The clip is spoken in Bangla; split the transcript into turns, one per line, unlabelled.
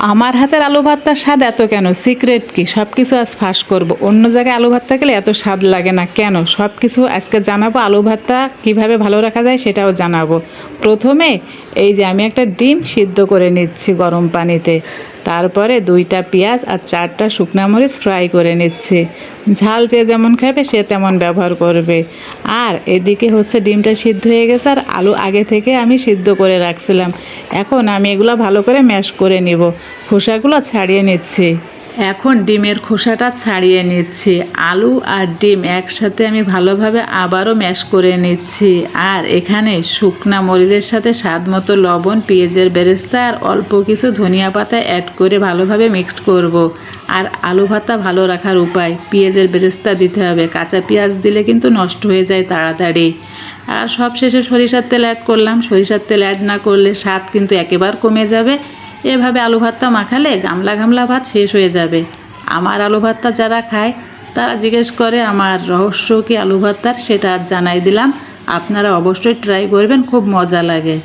আমার হাতের আলু ভাতটার স্বাদ এত কেন? সিক্রেট কি? সব কিছু আজ ফাঁস করব। অন্য জায়গায় আলু ভাত গেলে এত স্বাদ লাগে না কেন? সব কিছু আজকে জানাব। আলু ভাতটা কীভাবে ভালো রাখা যায় সেটাও জানাব। প্রথমে এই যে আমি একটা ডিম সিদ্ধ করে নিচ্ছি গরম পানিতে। তারপরে দুইটা পেঁয়াজ আর চারটা শুকনো মরিচ ফ্রাই করে নিচ্ছি। ঝাল যে যেমন খাবে, সে তেমন ব্যবহার করবে। আর এদিকে হচ্ছে ডিমটা সিদ্ধ হয়ে গেছে আর আলু আগে থেকে আমি সিদ্ধ করে রাখছিলাম। এখন আমি এগুলো ভালো করে ম্যাশ করে নিব। খোসাগুলো ছাড়িয়ে নিচ্ছি। এখন ডিমের খোসাটা ছাড়িয়ে নিচ্ছি। আলু আর ডিম একসাথে আমি ভালোভাবে আবারও ম্যাশ করে নিচ্ছি। আর এখানে শুকনা মরিচের সাথে স্বাদ মতো লবণ, পেঁয়াজের বেরেস্তা আর অল্প কিছু ধনিয়া পাতা অ্যাড করে ভালোভাবে মিক্সড করব। আর আলু ভাতা ভালো রাখার উপায়, পেঁয়াজের বেরেস্তা দিতে হবে। কাঁচা পেঁয়াজ দিলে কিন্তু নষ্ট হয়ে যায় তাড়াতাড়ি। আর সব শেষে সরিষার তেল অ্যাড করলাম। সরিষার তেল অ্যাড না করলে স্বাদ কিন্তু একেবারে কমে যাবে। এভাবে আলু ভাতটা মাখালে গামলা গামলা ভাত শেষ হয়ে যাবে। আমার আলু ভাতটা যারা খায়, তারা জিজ্ঞেস করে, আমার রহস্য কি আলু ভাতটার? সেটা আজ জানাই দিলাম। আপনারা অবশ্যই ট্রাই করবেন, খুব মজা লাগে।